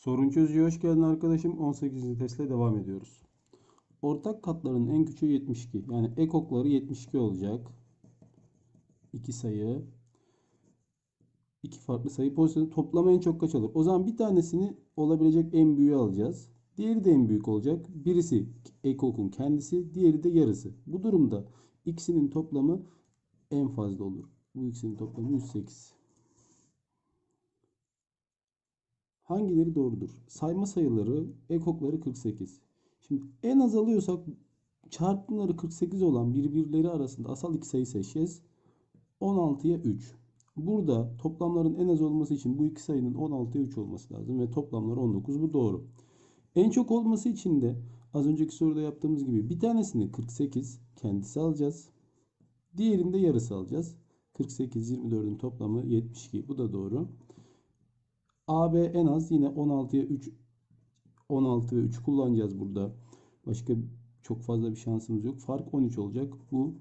Sorun çözücüye hoş geldin arkadaşım. 18. testle devam ediyoruz. Ortak katların en küçüğü 72. Yani ekokları 72 olacak. İki sayı. iki farklı sayı pozisyonu toplama en çok kaç alır? O zaman bir tanesini olabilecek en büyüğü alacağız. Diğeri de en büyük olacak. Birisi ekokun kendisi, diğeri de yarısı. Bu durumda ikisinin toplamı en fazla olur. Bu ikisinin toplamı 108. Hangileri doğrudur? Sayma sayıları, ekokları 48. Şimdi en az alıyorsak çarpımları 48 olan birbirleri arasında asal iki sayı seçeceğiz. 16'ya 3. Burada toplamların en az olması için bu iki sayının 16'ya 3 olması lazım ve toplamlar 19. Bu doğru. En çok olması için de az önceki soruda yaptığımız gibi bir tanesini 48 kendisi alacağız. Diğerinde yarısı alacağız. 48 24'ün toplamı 72. Bu da doğru. AB en az yine 16'ya 3 16 ve 3 kullanacağız burada. Başka çok fazla bir şansımız yok. Fark 13 olacak. Bu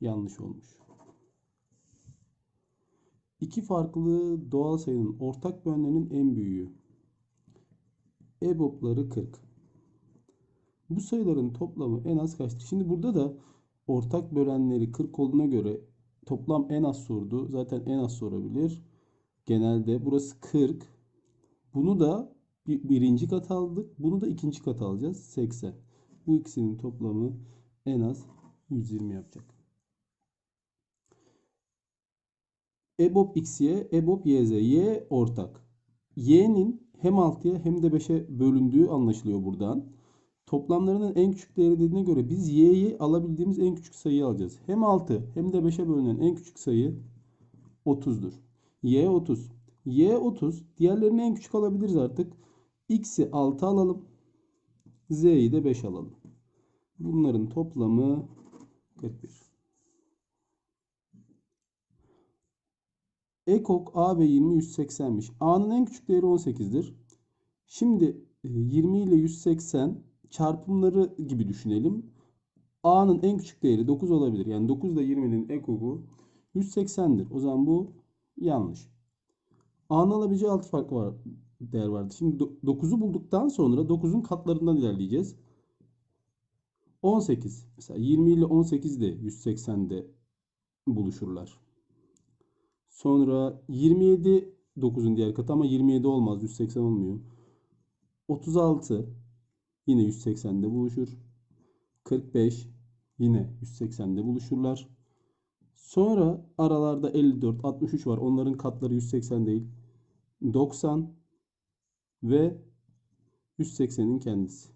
yanlış olmuş. İki farklı doğal sayının ortak bölenlerinin en büyüğü. EBOB'ları 40. Bu sayıların toplamı en az kaçtır? Şimdi burada da ortak bölenleri 40 olduğuna göre toplam en az sordu. Zaten en az sorabilir. Genelde burası 40. Bunu da bir, birinci kat aldık. Bunu da ikinci kat alacağız. 80. Bu ikisinin toplamı en az 120 yapacak. EBOB XY, EBOB YZ. Y ortak. Y'nin hem 6'ya hem de 5'e bölündüğü anlaşılıyor buradan. Toplamlarının en küçük değeri dediğine göre biz Y'yi alabildiğimiz en küçük sayıyı alacağız. Hem 6 hem de 5'e bölünen en küçük sayı 30'dur. Y 30. Y 30. Diğerlerini en küçük alabiliriz artık. X'i 6 alalım. Z'yi de 5 alalım. Bunların toplamı 41. Ekok A ve 20 180'miş. A'nın en küçük değeri 18'dir. Şimdi 20 ile 180 çarpımları gibi düşünelim. A'nın en küçük değeri 9 olabilir. Yani 9 ile 20'nin ekoku 180'dir. O zaman bu yanlış. A'nın alabileceği 6 farklı var, değer vardı. Şimdi 9'u bulduktan sonra 9'un katlarından ilerleyeceğiz. 18. Mesela 20 ile 18 de 180'de buluşurlar. Sonra 27 9'un diğer katı ama 27 olmaz. 180 olmuyor. 36 yine 180'de buluşur. 45 yine 180'de buluşurlar. Sonra aralarda 54, 63 var. Onların katları 180 değil. 90 ve 180'in kendisi.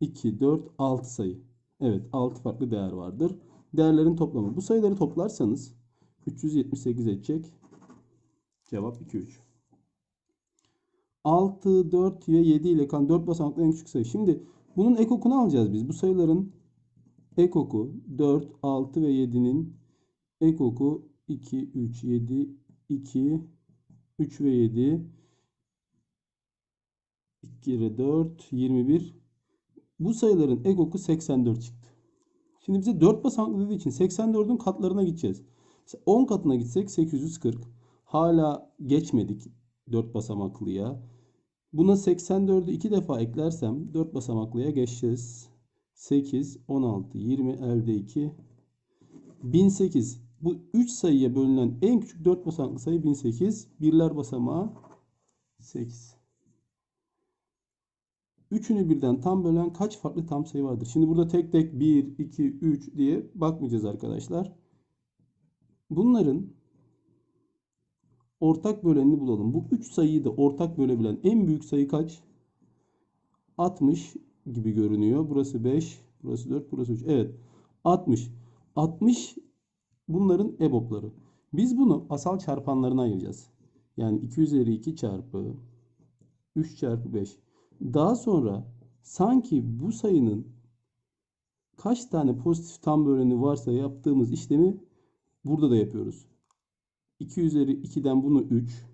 2, 4, 6 sayı. Evet 6 farklı değer vardır. Değerlerin toplamı. Bu sayıları toplarsanız 378 edecek. Cevap 2, 3. 6, 4 ve 7 ile kalan 4 basamaklı en küçük sayı. Şimdi bunun ekokunu alacağız biz. Bu sayıların ekoku 4, 6 ve 7'nin ekoku 2, 3, 7, 2, 3 ve 7 2 kere 4 21 bu sayıların ekoku 84 çıktı. Şimdi bize 4 basamaklı dediği için 84'ün katlarına gideceğiz. 10 katına gitsek 840. Hala geçmedik 4 basamaklıya. Buna 84'ü 2 defa eklersem 4 basamaklıya geçeceğiz. 8, 16, 20 elde 2. 1008. Bu 3 sayıya bölünen en küçük 4 basamaklı sayı 1008. Birler basamağı 8. Üçünü birden tam bölen kaç farklı tam sayı vardır? Şimdi burada tek tek 1, 2, 3 diye bakmayacağız arkadaşlar. Bunların ortak bölenini bulalım. Bu 3 sayıyı da ortak bölebilen en büyük sayı kaç? 60 gibi görünüyor. Burası 5, burası 4, burası 3. Evet. 60. 60 bunların EBOB'ları. Biz bunu asal çarpanlarına ayıracağız. Yani 2 üzeri 2 çarpı 3 çarpı 5. Daha sonra sanki bu sayının kaç tane pozitif tam böleni varsa yaptığımız işlemi burada da yapıyoruz. 2 üzeri 2'den bunu 3.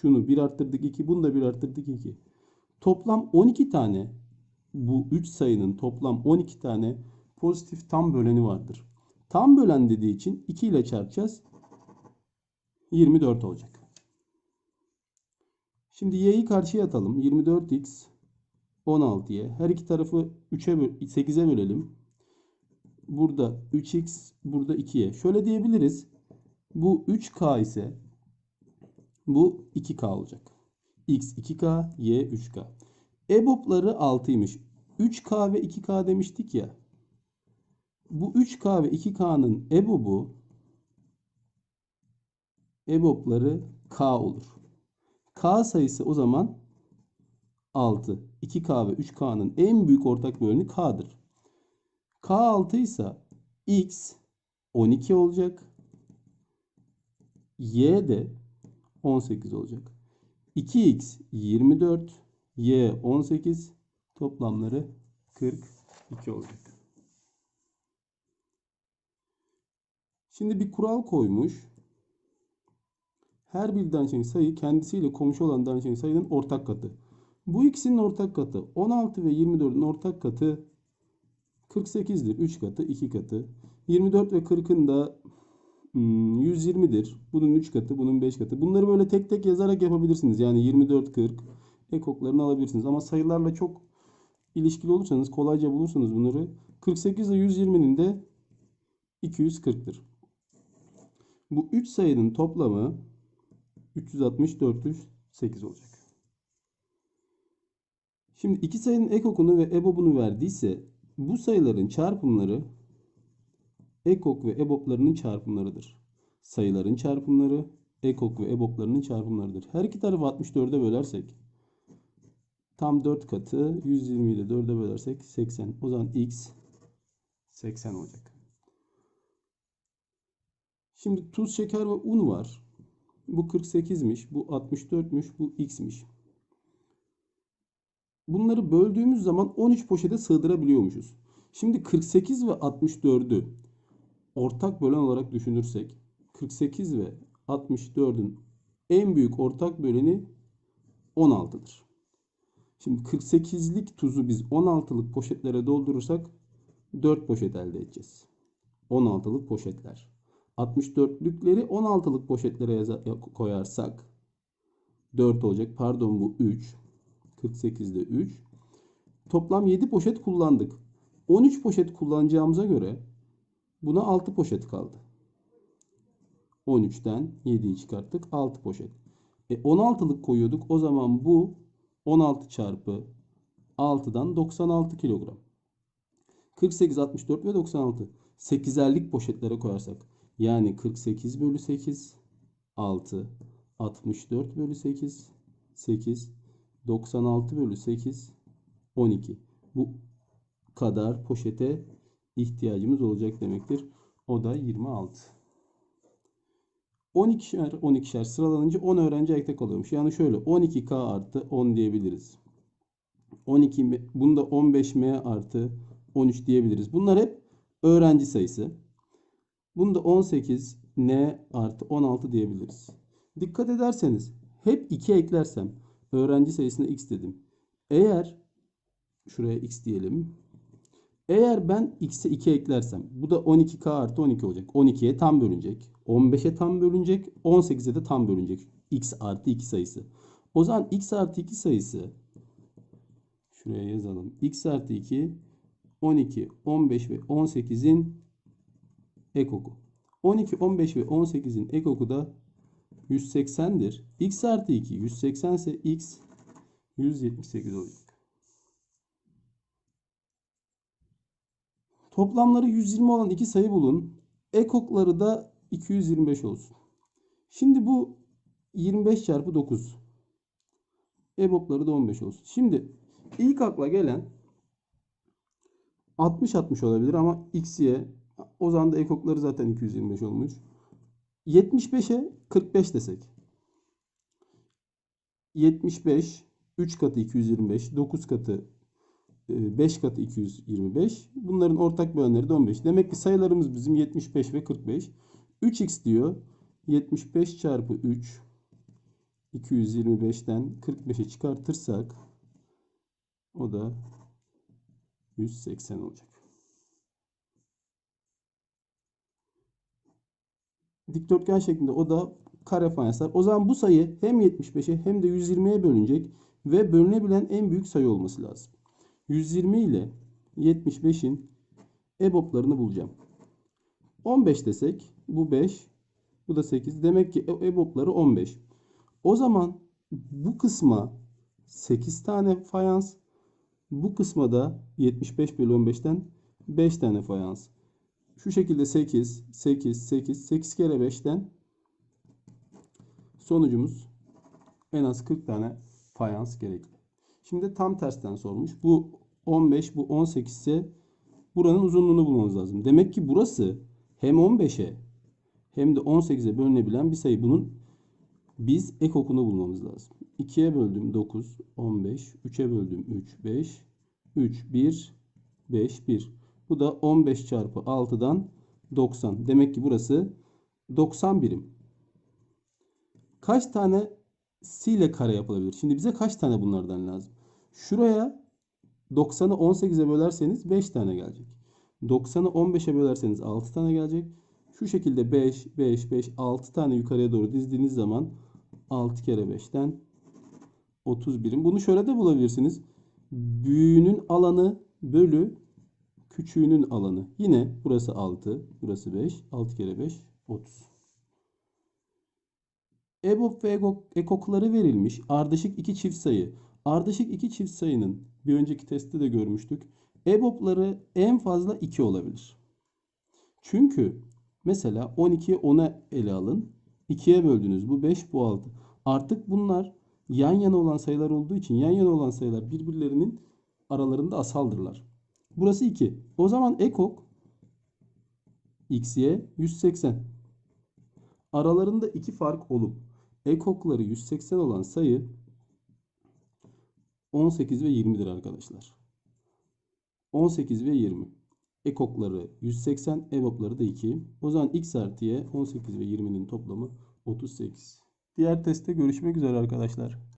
Şunu 1 arttırdık 2. Bunu da 1 arttırdık 2. Toplam 12 tane bu 3 sayının toplam 12 tane pozitif tam böleni vardır. Tam bölen dediği için 2 ile çarpacağız. 24 olacak. Şimdi y'yi karşıya atalım. 24x 16y. Her iki tarafı 3'e 8'e bölelim. Burada 3x, burada 2y. Şöyle diyebiliriz. Bu 3k ise bu 2k olacak. x 2k, y 3k. EBOB'ları 6'ymış. 3k ve 2k demiştik ya. Bu 3k ve 2k'nın EBOB'u EBOB'ları k olur. K sayısı o zaman 6. 2K ve 3K'nın en büyük ortak böleni K'dır. K 6 ise X 12 olacak. Y de 18 olacak. 2X 24, Y 18 toplamları 42 olacak. Şimdi bir kural koymuş. Her bir danışan sayı kendisiyle komşu olan danışan sayının ortak katı. Bu ikisinin ortak katı 16 ve 24'ün ortak katı 48'dir. 3 katı, 2 katı. 24 ve 40'ın da 120'dir. Bunun 3 katı, bunun 5 katı. Bunları böyle tek tek yazarak yapabilirsiniz. Yani 24, 40 ekoklarını alabilirsiniz. Ama sayılarla çok ilişkili olursanız kolayca bulursunuz bunları. 48 ile 120'nin de 240'tır. Bu 3 sayının toplamı 360, 408 olacak. Şimdi iki sayının ekokunu ve ebobunu verdiyse bu sayıların çarpımları ekok ve eboplarının çarpımlarıdır. Sayıların çarpımları ekok ve eboplarının çarpımlarıdır. Her iki tarafı 64'e bölersek tam 4 katı 120'yi de 4'e bölersek 80. O zaman x 80 olacak. Şimdi tuz, şeker ve un var. Bu 48'miş, bu 64'müş, bu x'miş. Bunları böldüğümüz zaman 13 poşete sığdırabiliyormuşuz. Şimdi 48 ve 64'ü ortak bölen olarak düşünürsek 48 ve 64'ün en büyük ortak böleni 16'dır. Şimdi 48'lik tuzu biz 16'lık poşetlere doldurursak 4 poşet elde edeceğiz. 16'lık poşetler. 64'lükleri 16'lık poşetlere koyarsak 4 olacak. Pardon bu 3. 48'de 3. Toplam 7 poşet kullandık. 13 poşet kullanacağımıza göre buna 6 poşet kaldı. 13'ten 7'yi çıkarttık. 6 poşet. E 16'lık koyuyorduk. O zaman bu 16 çarpı 6'dan 96 kilogram. 48, 64 ve 96. 8'erlik poşetlere koyarsak. Yani 48 bölü 8 6 64 bölü 8 8 96 bölü 8 12. Bu kadar poşete ihtiyacımız olacak demektir. O da 26. 12'şer 12'şer sıralanınca 10 öğrenci ayakta kalıyormuş. Yani şöyle 12K artı 10 diyebiliriz. 12 bunda 15M artı 13 diyebiliriz. Bunlar hep öğrenci sayısı. Bunda 18 N artı 16 diyebiliriz. Dikkat ederseniz hep 2 eklersem öğrenci sayısına x dedim. Eğer şuraya x diyelim. Eğer ben x'e 2 eklersem bu da 12k artı 12 olacak. 12'ye tam bölünecek. 15'e tam bölünecek. 18'e de tam bölünecek. x artı 2 sayısı. O zaman x artı 2 sayısı şuraya yazalım. x artı 2 12, 15 ve 18'in ekoku. 12, 15 ve 18'in ekoku da 180'dir. x artı 2 180 ise x 178 olacak. Toplamları 120 olan iki sayı bulun. Ekokları da 225 olsun. Şimdi bu 25 çarpı 9. EBOB'ları da 15 olsun. Şimdi ilk akla gelen 60-60 olabilir ama x'ye o zaman da ekokları zaten 225 olmuş. 75'e 45 desek. 75 3 katı 225, 9 katı 5 katı 225. Bunların ortak bölenleri de 15. Demek ki sayılarımız bizim 75 ve 45. 3x diyor. 75 çarpı 3 225'ten 45'e çıkartırsak o da 180 olacak. Dikdörtgen şeklinde o da kare fayanslar. O zaman bu sayı hem 75'e hem de 120'ye bölünecek ve bölünebilen en büyük sayı olması lazım. 120 ile 75'in EBOB'larını bulacağım. 15 desek bu 5, bu da 8. Demek ki EBOB'ları 15. O zaman bu kısma 8 tane fayans, bu kısma da 75 bölü 15'ten 5 tane fayans. Şu şekilde 8, 8, 8, 8 kere 5'ten sonucumuz en az 40 tane fayans gerekli. Şimdi tam tersten sormuş. Bu 15, bu 18 ise buranın uzunluğunu bulmamız lazım. Demek ki burası hem 15'e hem de 18'e bölünebilen bir sayı. Bunun biz ekokunu bulmamız lazım. 2'ye böldüm 9, 15. 3'e böldüm 3, 5. 3, 1, 5, 1. Bu da 15 çarpı 6'dan 90. Demek ki burası 90 birim. Kaç tane si ile kare yapılabilir? Şimdi bize kaç tane bunlardan lazım? Şuraya 90'ı 18'e bölerseniz 5 tane gelecek. 90'ı 15'e bölerseniz 6 tane gelecek. Şu şekilde 5, 5, 5, 6 tane yukarıya doğru dizdiğiniz zaman 6 kere 5'ten 30 birim. Bunu şöyle de bulabilirsiniz. Büyüğünün alanı bölü küçüğünün alanı. Yine burası 6, burası 5. 6 kere 5, 30. EBOB ve ekokları verilmiş ardışık iki çift sayı. Ardışık iki çift sayının bir önceki testte de görmüştük. EBOB'ları en fazla 2 olabilir. Çünkü mesela 12'ye 10'a ele alın. 2'ye böldünüz. Bu 5, bu 6. Artık bunlar yan yana olan sayılar olduğu için yan yana olan sayılar birbirlerinin aralarında asaldırlar. Burası 2. O zaman ekok xy 180. Aralarında iki fark olup ekokları 180 olan sayı 18 ve 20'dir arkadaşlar. 18 ve 20. Ekokları 180, evopları da 2. O zaman x artı y 18 ve 20'nin toplamı 38. Diğer testte görüşmek üzere arkadaşlar.